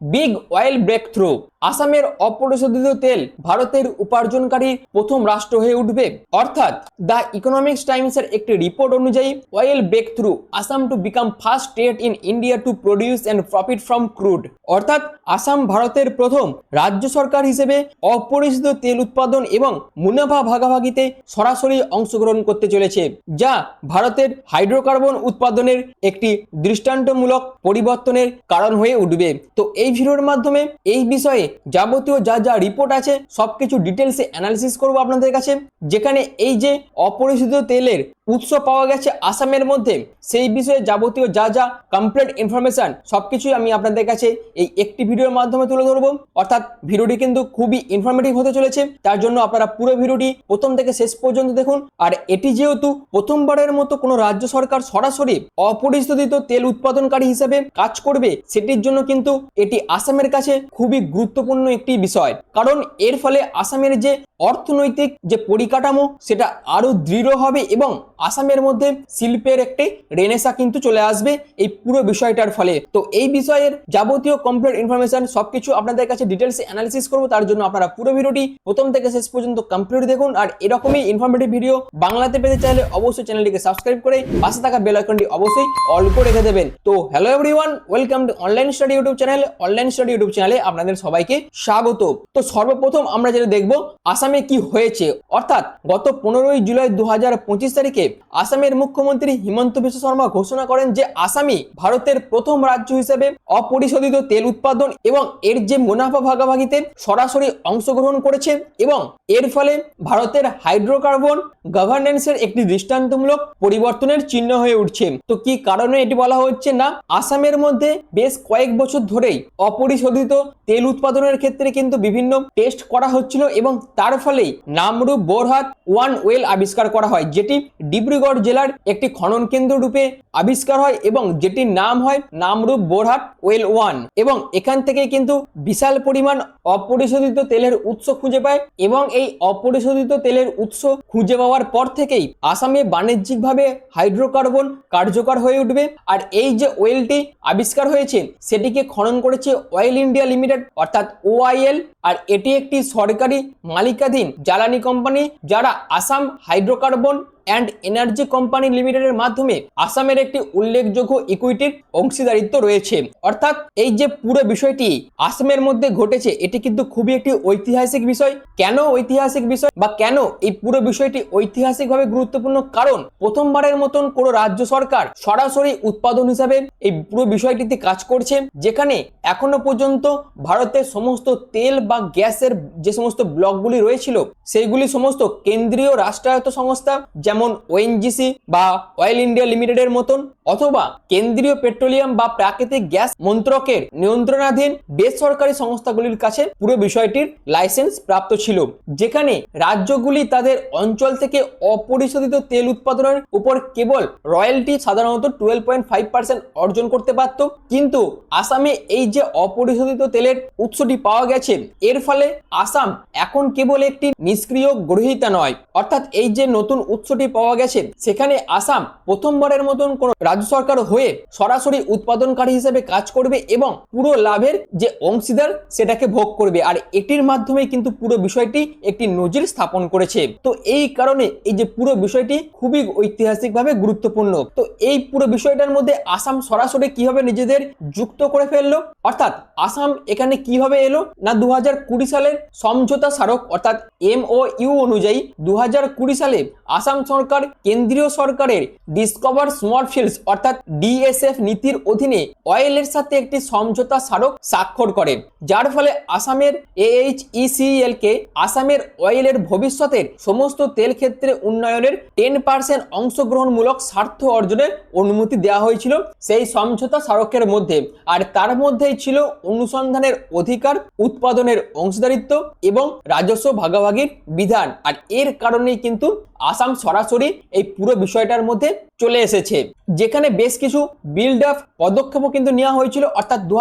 Big oil brake through আসামের অপরিশোধিত তেল ভারতের উপার্জনকারী প্রথম রাষ্ট্র হয়ে উঠবে। অর্থাৎ দ্য ইকোনমিক্স টাইমসের একটি রিপোর্ট অনুযায়ী oil breakthrough Assam to become first state in India to produce and profit from crude অর্থাৎ আসাম ভারতের প্রথম রাজ্য সরকার হিসেবে অপরিশোধিত তেল উৎপাদন এবং মুনাফা ভাগাভাগিতে সরাসরি অংশগ্রহণ করতে চলেছে, যা ভারতের হাইড্রোকার্বন উৎপাদনের একটি দৃষ্টান্তমূলক পরিবর্তনের কারণ হয়ে উঠবে। তো এই ভিডিওর মাধ্যমে এই বিষয়ে যাবতীয় যা যা রিপোর্ট আছে, সবকিছু ডিটেলসে অ্যানালিসিস করব আপনাদের কাছে। যেখানে এই যে অপরিশোধিত তেলের উৎস পাওয়া গেছে আসামের মধ্যে। সেই বিষয়ে যাবতীয় যা যা কমপ্লিট ইনফরমেশন সবকিছুই আমি আপনাদের কাছে এই একটি ভিডিওর মাধ্যমে তুলে ধরবো। অর্থাৎ ভিডিওটি কিন্তু খুবই ইনফরমেটিভ হতে চলেছে। তার জন্য আপনারা পুরো ভিডিওটি প্রথম থেকে শেষ পর্যন্ত দেখুন। আর এটি যেহেতু প্রথমবারের মতো কোনো রাজ্য সরকার সরাসরি অপরিশোধিত তেল উৎপাদনকারী হিসেবে কাজ করবে, সেটির জন্য কিন্তু এটি আসামের কাছে খুবই গুরুত্বপূর্ণ একটি বিষয়। কারণ এর ফলে আসামের যে অর্থনৈতিক যে পরিকাঠামো, সেটা আরও দৃঢ় হবে এবং আসামের মধ্যে শিল্পের একটি রেনেসা কিন্তু চলে আসবে এই পুরো বিষয়টার ফলে। তো এই বিষয়ের যাবতীয় কমপ্লিট ইনফরমেশন সবকিছু আপনাদের কাছে ডিটেলসে অ্যানালিসিস করব, তার জন্য আপনারা পুরো ভিডিওটি প্রথম থেকে শেষ পর্যন্ত কমপ্লিট দেখুন। আর এরকমই ইনফরমেটিভ ভিডিও বাংলাতে পেতে চাইলে অবশ্যই চ্যানেলটিকে সাবস্ক্রাইব করে পাশে থাকা বেল আইকনটি অবশ্যই অল করে রেখে দেবেন। তো hello everyone welcome to online study YouTube channel online study YouTube চ্যানেলে আপনাদের সবাইকে স্বাগত। তো সর্বপ্রথম আমরা যেটা দেখব, আসামে কি হয়েছে? অর্থাৎ গত পনেরোই জুলাই দু হাজার পঁচিশ তারিখে আসামের মুখ্যমন্ত্রী হিমন্ত বিশ্ব শর্মা ঘোষণা করেন যে আসামি ভারতের প্রথম রাজ্য হিসেবে অপরিশোধিত তেল উৎপাদন এবং এর যে মুনাফা ভাগাভাগিতে সরাসরি অংশগ্রহণ করেছে এবং এর ফলে ভারতের হাইড্রোকার্বন গভর্নেন্সের একটি দৃষ্টান্তমূলক পরিবর্তনের চিহ্ন হয়ে উঠছে। তো কি কারণে এটি বলা হচ্ছে না? আসামের মধ্যে বেশ কয়েক বছর ধরেই অপরিশোধিত তেল উৎপাদনের ক্ষেত্রে কিন্তু বিভিন্ন টেস্ট করা হচ্ছিল এবং তার ফলেই নামরূপ বোরহাট ওয়ান ওয়েল আবিষ্কার করা হয়, যেটি ডিব্রুগড় জেলার একটি খনন কেন্দ্র রূপে আবিষ্কার হয় এবং যেটির নাম হয় নামরূপ বোরহাট ওয়েল ওয়ান এবং এখান থেকে কিন্তু বিশাল পরিমাণ অপরিশোধিত তেলের উৎস খুঁজে পায় এবং এই অপরিশোধিত তেলের উৎস খুঁজে পাওয়ার পর থেকেই আসামে বাণিজ্যিকভাবে হাইড্রোকার্বন কার্যকর হয়ে উঠবে। আর এই যে ওয়েলটি আবিষ্কার হয়েছে, সেটিকে খনন করেছে অয়েল ইন্ডিয়া লিমিটেড, অর্থাৎ ওআইএল। আর এটি একটি সরকারি মালিকাধীন জ্বালানি কোম্পানি যারা Assam hydrocarbon and energy company লিমিটেডের মাধ্যমে আসামের একটি উল্লেখযোগ্য ইকুইটির অংশীদারিত্ব রয়েছে। অর্থাৎ এই যে পুরো বিষয়টি আসামের মধ্যে ঘটেছে, এটি কিন্তু খুবই একটি ঐতিহাসিক বিষয়। কেন ঐতিহাসিক বিষয় বা কেন এই পুরো বিষয়টি ঐতিহাসিকভাবে গুরুত্বপূর্ণ? কারণ প্রথমবারের মতন কোনো রাজ্য সরকার সরাসরি উৎপাদন হিসাবে এই পুরো বিষয়টিতে কাজ করছে, যেখানে এখনও পর্যন্ত ভারতের সমস্ত তেল বা গ্যাসের যে সমস্ত ব্লকগুলি রয়েছিল, সেইগুলি সমস্ত কেন্দ্রীয় রাষ্ট্রায়ত্ত সংস্থা যেমন ওএনজিসি বা অয়েল ইন্ডিয়া লিমিটেডের মতন। অথবা কেন্দ্রীয় পেট্রোলিয়াম বা প্রাকৃতিক গ্যাস মন্ত্রকের নিয়ন্ত্রণাধীন বেসরকারি সংস্থাগুলির কাছে পুরো বিষয়টির লাইসেন্স প্রাপ্ত ছিল, যেখানে রাজ্যগুলি তাদের অঞ্চল থেকে অপরিশোধিত তেল উৎপাদনের উপর কেবল রয়্যালটি সাধারণত টুয়েলভ পয়েন্ট ফাইভ পার্সেন্ট অর্জন করতে পারত। কিন্তু আসামে এই যে অপরিশোধিত তেলের উৎসটি পাওয়া গেছে, এর ফলে আসাম এখন কেবল একটি নিষ্ক্রিয় গ্রহিতা নয়। অর্থাৎ এই যে নতুন উৎসটি পাওয়া গেছে, সেখানে আসাম প্রথমবারের মতন কোন রাজ্য সরকার হয়ে সরাসরি উৎপাদনকারী হিসেবে কাজ করবে এবং পুরো লাভের যে অংশীদার সেটাকে ভোগ করবে। আর এটির মাধ্যমে কিন্তু পুরো বিষয়টি একটি নজির স্থাপন করেছে। তো এই কারণে এই যে পুরো বিষয়টি খুবই ঐতিহাসিকভাবে গুরুত্বপূর্ণ। তো এই পুরো বিষয়টার মধ্যে আসাম সরাসরি কীভাবে নিজেদের যুক্ত করে ফেলল? অর্থাৎ আসাম এখানে কীভাবে এলো? না দু সালের সমঝোতা স্মারক অর্থাৎ এম ও ইউ অনুযায়ী দু সালে আসাম সরকার কেন্দ্রীয় সরকারের ডিসকভার স্মল ফিল্ডস অর্থাৎ ডিএসএফ নীতির অধীনে অয়েলের সাথে একটি সমঝোতা স্মারক স্বাক্ষর করে, যার ফলে আসামের এইচইসিএল কে আসামের অয়েলের ভবিষ্যতের সমস্ত তেল ক্ষেত্রে উন্নয়নের টেন পার্সেন্ট অংশগ্রহণমূলক স্বার্থ অর্জনের অনুমতি দেওয়া হয়েছিল সেই সমঝোতা স্মারকের মধ্যে। আর তার মধ্যেই ছিল অনুসন্ধানের অধিকার, উৎপাদনের অংশীদারিত্ব এবং রাজস্ব ভাগাভাগির বিধান। আর এর কারণেই কিন্তু আসাম সরাসরি এই পুরো বিষয়টার মধ্যে চলে এসেছে। যেখানে বেশ কিছু বিল্ড আপ পদক্ষেপও কিন্তু নেওয়া হয়েছিল, অর্থাৎ দু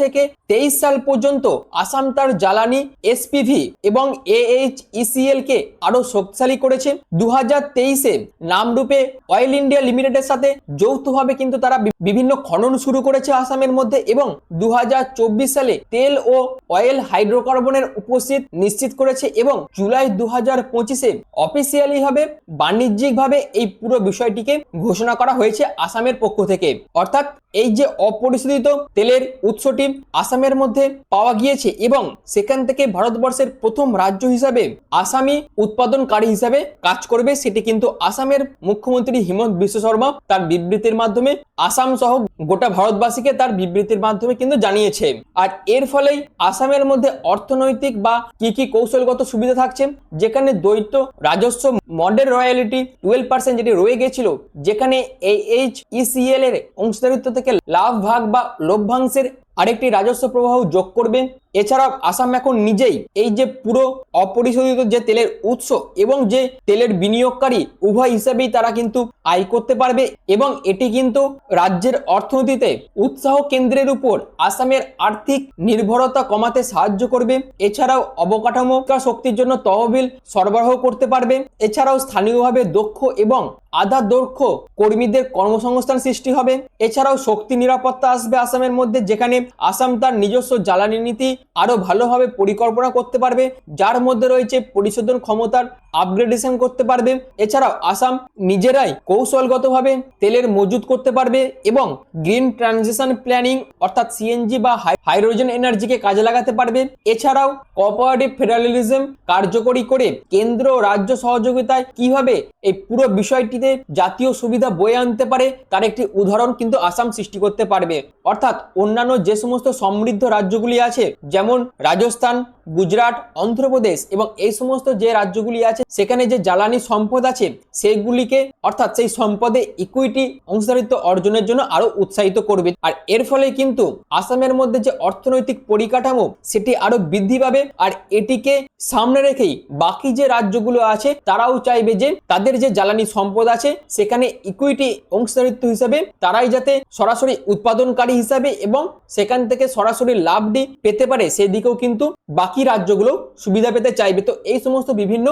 থেকে তেইশ সাল পর্যন্ত আসাম তার জ্বালানি, এসপিভি এবং এএইচ ইসিএল কে আরও শক্তিশালী করেছে। দু হাজার তেইশে নামরূপে অয়েল ইন্ডিয়া লিমিটেডের সাথে যৌথভাবে কিন্তু তারা বিভিন্ন খনন শুরু করেছে আসামের মধ্যে এবং দু হাজার চব্বিশ সালে তেল ও অয়েল হাইড্রোকার্বনের উপস্থিত নিশ্চিত করেছে এবং জুলাই দু হাজার পঁচিশে অফিসিয়ালি ভাবে বাণিজ্যিকভাবে এই পুরো বিষয়টিকে ঘোষণা করা হয়েছে আসামের পক্ষ থেকে। অর্থাৎ এই যে অপরিশোধিত তেলের উৎসটি আসামের মধ্যে পাওয়া গিয়েছে এবং সেখান থেকে ভারতবর্ষের প্রথম রাজ্য হিসাবে আসামি উৎপাদনকারী হিসাবে কাজ করবে, সেটি কিন্তু আসামের মুখ্যমন্ত্রী হিমন্ত বিশ্ব শর্মা তার বিবৃতির মাধ্যমে আসাম সহ গোটা ভারতবাসীকে তার বিবৃতির মাধ্যমে কিন্তু জানিয়েছে। আর এর ফলেই আসামের মধ্যে অর্থনৈতিক বা কি কি কৌশলগত সুবিধা থাকছে, যেখানে দ্বৈত রাজস্ব মডেল রয়্যালিটি টুয়েলভ পার্সেন্ট যেটি রয়ে গেছিল যেখানে এই এইচ ইসিএল এর অংশীদারিত্ব থেকে লাভ ভাগ বা লভ্যাংশের আরেকটি রাজস্ব প্রবাহ যোগ করবে। এছাড়াও আসাম এখন নিজেই এই যে পুরো অপরিশোধিত যে তেলের উৎস এবং যে তেলের বিনিয়োগকারী উভয় হিসাবেই তারা কিন্তু আয় করতে পারবে এবং এটি কিন্তু রাজ্যের অর্থনীতিতে উৎসাহ কেন্দ্রের উপর আসামের আর্থিক নির্ভরতা কমাতে সাহায্য করবে। এছাড়াও অবকাঠামো শক্তির জন্য তহবিল সরবরাহ করতে পারবে। এছাড়াও স্থানীয়ভাবে দক্ষ এবং আধা দক্ষ কর্মীদের কর্মসংস্থান সৃষ্টি হবে। এছাড়াও শক্তি নিরাপত্তা আসবে আসামের মধ্যে যেখানে আসাম তার নিজস্ব জ্বালানি নীতি আরও ভালোভাবে পরিকল্পনা করতে পারবে, যার মধ্যে রয়েছে পরিশোধন ক্ষমতার আপগ্রেডেশন করতে পারবে। এছাড়াও আসাম নিজেরাই কৌশলগতভাবে তেলের মজুত করতে পারবে এবং গ্রিন ট্রানজিশন প্ল্যানিং অর্থাৎ সিএনজি বা হাইড্রোজেন এনার্জিকে কাজে লাগাতে পারবে। এছাড়াও কোঅপারেটিভ ফেডারেলিজম কার্যকরী করে কেন্দ্র রাজ্য সহযোগিতায় কীভাবে এই পুরো বিষয়টিতে জাতীয় সুবিধা বয়ে আনতে পারে, তার একটি উদাহরণ কিন্তু আসাম সৃষ্টি করতে পারবে। অর্থাৎ অন্যান্য যে সমস্ত সমৃদ্ধ রাজ্যগুলি আছে, যেমন রাজস্থান, গুজরাট, অন্ধ্রপ্রদেশ এবং এই সমস্ত যে রাজ্যগুলি আছে সেখানে যে জ্বালানি সম্পদ আছে সেগুলিকে অর্থাৎ সেই সম্পদে ইকুইটি অংশীদারিত্ব অর্জনের জন্য আরও উৎসাহিত করবে। আর এর ফলে কিন্তু আসামের মধ্যে যে অর্থনৈতিক পরিকাঠামো, সেটি আরও বৃদ্ধি পাবে। আর এটিকে সামনে রেখেই বাকি যে রাজ্যগুলো আছে, তারাও চাইবে যে তাদের যে জ্বালানি সম্পদ আছে, সেখানে ইকুইটি অংশীদারিত্ব হিসাবে তারাই যাতে সরাসরি উৎপাদনকারী হিসাবে এবং সেখান থেকে সরাসরি লাভটি পেতে পারে, সেদিকেও কিন্তু বাকি রাজ্যগুলো সুবিধা পেতে চাইবে। তো এই সমস্ত বিভিন্ন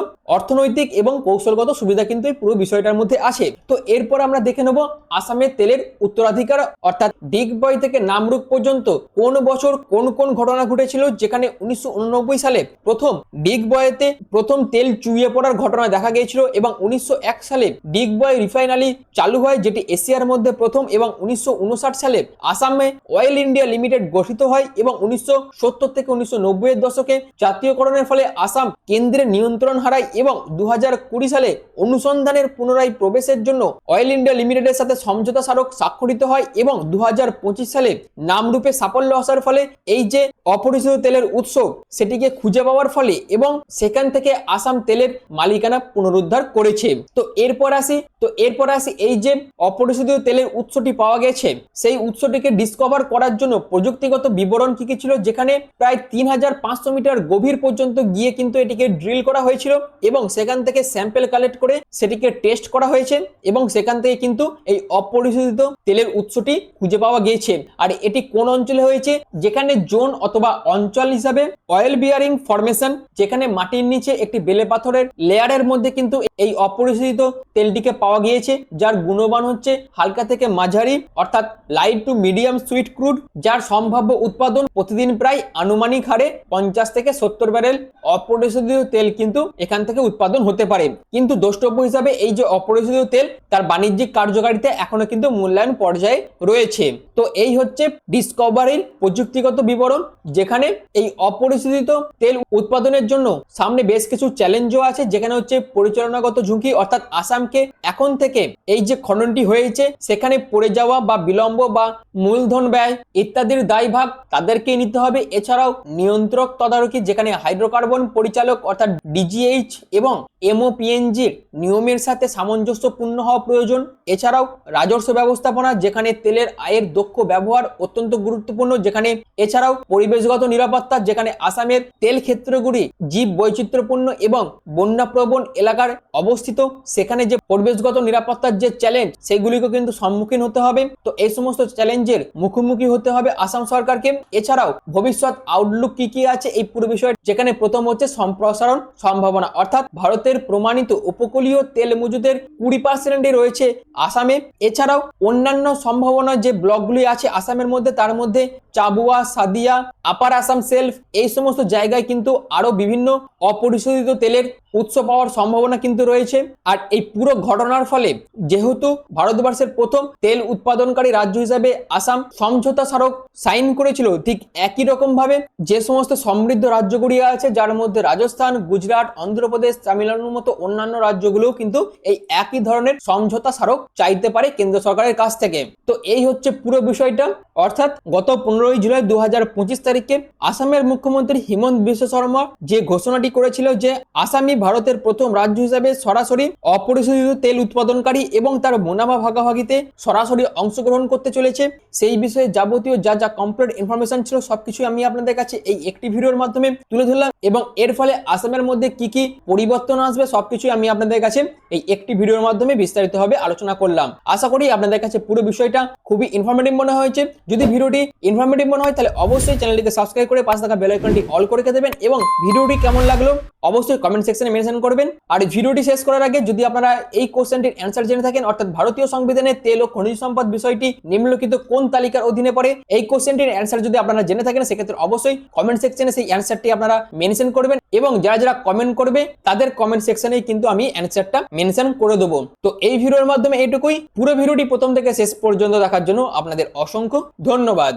অর্থনৈতিক এবং কৌশলগত সুবিধা কিন্তু এই পুরো বিষয়টার মধ্যে আছে। তো এরপর আমরা দেখে নেব আসামের তেলের উত্তরাধিকার, অর্থাৎ ডিগবয় থেকে নামরূপ পর্যন্ত কোন বছর কোন কোন ঘটনা ঘটেছিল, যেখানে উনিশশো উননব্বই সালে প্রথম ডিগবয়েতে প্রথম তেল চুইয়ে পড়ার ঘটনা দেখা গিয়েছিল এবং উনিশশো এক সালে ডিগবয় রিফাইনারি চালু হয়, যেটি এশিয়ার মধ্যে প্রথম এবং উনিশশো উনষাট সালে আসামে অয়েল ইন্ডিয়া লিমিটেড গঠিত হয় এবং উনিশশো সত্তর থেকে উনিশশো এর দশকে জাতীয়করণের ফলে আসাম কেন্দ্রের নিয়ন্ত্রণ হারায় এবং দু হাজার কুড়ি সালে অনুসন্ধানের পুনরায় প্রবেশের জন্য অয়েল ইন্ডিয়া লিমিটেডের সাথে সমঝোতা স্মারক স্বাক্ষরিত হয় এবং দু হাজার পঁচিশ সালে নামরূপে সাফল্য আসার ফলে এই যে অপরিশোধিত তেলের উৎস, সেটিকে খুঁজে পাওয়ার ফলে এবং সেখান থেকে আসাম তেলের মালিকানা পুনরুদ্ধার করেছে। তো এরপর আসি, তো এরপর আসি এই যে অপরিশোধিত তেলের উৎসটি পাওয়া গেছে, সেই উৎসটিকে ডিসকভার করার জন্য প্রযুক্তিগত বিবরণ কি কি ছিল, যেখানে প্রায় তিন হাজার পাঁচশো মিটার গভীর পর্যন্ত গিয়ে কিন্তু এটিকে ড্রিল করা হয়েছিল এবং সেখান থেকে স্যাম্পেল কালেক্ট করে সেটিকে টেস্ট করা হয়েছে এবং সেখান থেকে কিন্তু এই অপরিশোধিত তেলের উৎসটি খুঁজে পাওয়া গিয়েছে। আর এটি কোন অঞ্চলে হয়েছে? যেখানে জোন অথবা অঞ্চল হিসাবে অয়েল বিয়ারিং ফরমেশন যেখানে মাটির নিচে একটি বেলে পাথরের লেয়ারের মধ্যে কিন্তু এই অপরিশোধিত তেলটিকে পাওয়া গিয়েছে, যার গুণমান হচ্ছে হালকা থেকে মাঝারি, অর্থাৎ light to medium sweet crude যার সম্ভাব্য উৎপাদন প্রতিদিন প্রায় আনুমানিক হারে পঞ্চাশ থেকে সত্তর ব্যারেল অপরিশোধিত তেল কিন্তু এখান থেকে উৎপাদন হতে পারে। কিন্তু দ্রষ্টব্য হিসাবে এই যে অপরিশোধিত তেল, তার বাণিজ্যিক কার্যকারিতা এখনও কিন্তু মূল্যায়ন পর্যায়ে রয়েছে। তো এই হচ্ছে ডিসকভারির প্রযুক্তিগত বিবরণ, যেখানে এই অপরিশোধিত তেল উৎপাদনের জন্য সামনে বেশ কিছু চ্যালেঞ্জও আছে, যেখানে হচ্ছে পরিচালনাগত ঝুঁকি, অর্থাৎ আসামকে এখন থেকে এই যে খননটি হয়েছে, সেখানে পড়ে যাওয়া বা বিলম্ব বা মূলধন ব্যয় ইত্যাদির দায়ভাগ তাদেরকে নিতে হবে। এছাড়াও নিয়ন্ত্রক তদারকি, যেখানে হাইড্রোকার্বন পরিচালক, অর্থাৎ ডিজিএইচ এবং এমওপিএনজির নিয়মের সাথে সামঞ্জস্যপূর্ণ হওয়া প্রয়োজন। এছাড়াও রাজস্ব ব্যবস্থাপনা, যেখানে তেলের আয়ের দক্ষ ব্যবহার অত্যন্ত গুরুত্বপূর্ণ, যেখানে এছাড়াও পরিবেশগত নিরাপত্তা, যেখানে আসামের তেল ক্ষেত্রগুলি জীব বৈচিত্র্যপূর্ণ এবং বন্যাপ্রবণ এলাকার অবস্থিত, সেখানে যে পরিবেশগত নিরাপত্তার যে চ্যালেঞ্জ সেগুলিকে কিন্তু সম্মুখীন হতে হবে। তো এই সমস্ত চ্যালেঞ্জের মুখোমুখি হতে হবে আসাম সরকারকে। এছাড়াও ভবিষ্যৎ আউটলুক কি কি আছে এই পুরো বিষয়, যেখানে প্রথম হচ্ছে সম্প্রসারণ সম্ভাবনা, অর্থাৎ ভারতের প্রমাণিত উপকূলীয় তেল মজুদের কুড়ি পার্সেন্টে রয়েছে আসামে। এছাড়াও অন্যান্য সম্ভাবনা যে ব্লকগুলি আছে আসামের মধ্যে, তার মধ্যে চাবুয়া, সাদিয়া, আপার আসাম সেলফ, এই সমস্ত জায়গায় কিন্তু আরও বিভিন্ন অপরিশোধিত তেলের উৎস পাওয়ার সম্ভাবনা কিন্তু রয়েছে। আর এই পুরো ঘটনার ফলে যেহেতু ভারতবর্ষের প্রথম তেল উৎপাদনকারী রাজ্য হিসাবে আসাম সমঝোতা স্মারক সাইন করেছিল, ঠিক একই রকম ভাবে যে সমস্ত সমৃদ্ধ রাজ্যগুলি আছে, যার মধ্যে রাজস্থান, গুজরাট, অন্ধ্রপ্রদেশ, তামিলনাড়ুর মতো অন্যান্য রাজ্যগুলোও কিন্তু এই একই ধরনের সমঝোতা স্মারক চাইতে পারে কেন্দ্র সরকারের কাছ থেকে। তো এই হচ্ছে পুরো বিষয়টা। অর্থাৎ গত পনেরোই জুলাই দু হাজার পঁচিশ তারিখে আসামের মুখ্যমন্ত্রী হিমন্ত বিশ্ব শর্মা যে ঘোষণাটি করেছিল যে আসামি ভারতের প্রথম রাজ্য হিসাবে সরাসরি অপরিশোধিত তেল উৎপাদনকারী এবং তার মুনাফা ভাগাভাগিতে সরাসরি অংশগ্রহণ করতে চলেছে। সেই বিষয়ে যাবতীয় যা যা কমপ্লিট ইনফরমেশন ছিল সবকিছু আমি আপনাদের কাছে এই একটি ভিডিওর মাধ্যমে তুলে ধরলাম এবং এর ফলে আসামের মধ্যে কি কি পরিবর্তন আসবে সবকিছু আমি আপনাদের কাছে এই একটি ভিডিওর মাধ্যমে বিস্তারিতভাবে আলোচনা করলাম। আশা করি আপনাদের কাছে পুরো বিষয়টা খুবই ইনফরমেটিভ মনে হয়েছে। যদি ভিডিওটি ইনফরমেটিভ মনে হয় তাহলে অবশ্যই চ্যানেলটিকে সাবস্ক্রাইব করে পাশে থাকা বেল আইকনটি অল করে দেবেন এবং ভিডিওটি কেমন লাগল অবশ্যই কমেন্ট সেকশনে মেনশন করবেন। আর ভিডিওটি শেষ করার আগে যদি আপনারা এই কোশ্চেনটির অ্যান্সার জেনে থাকেন, অর্থাৎ ভারতীয় সংবিধানে তেল ও খনিজ সম্পদ বিষয়টি নিম্নলিখিত কোন তালিকার অধীনে পড়ে, এই কোশ্চেনটির অ্যান্সার যদি আপনারা জেনে থাকেন, সেক্ষেত্রে অবশ্যই কমেন্ট সেকশনে সেই অ্যান্সারটি আপনারা মেনশন করবেন এবং যারা যারা কমেন্ট করবে, তাদের কমেন্ট সেকশনেই কিন্তু আমি অ্যান্সারটা মেনশন করে দেবো। তো এই ভিডিওর মাধ্যমে এইটুকুই। পুরো ভিডিওটি প্রথম থেকে শেষ পর্যন্ত দেখার জন্য আপনাদের অসংখ্য ধন্যবাদ।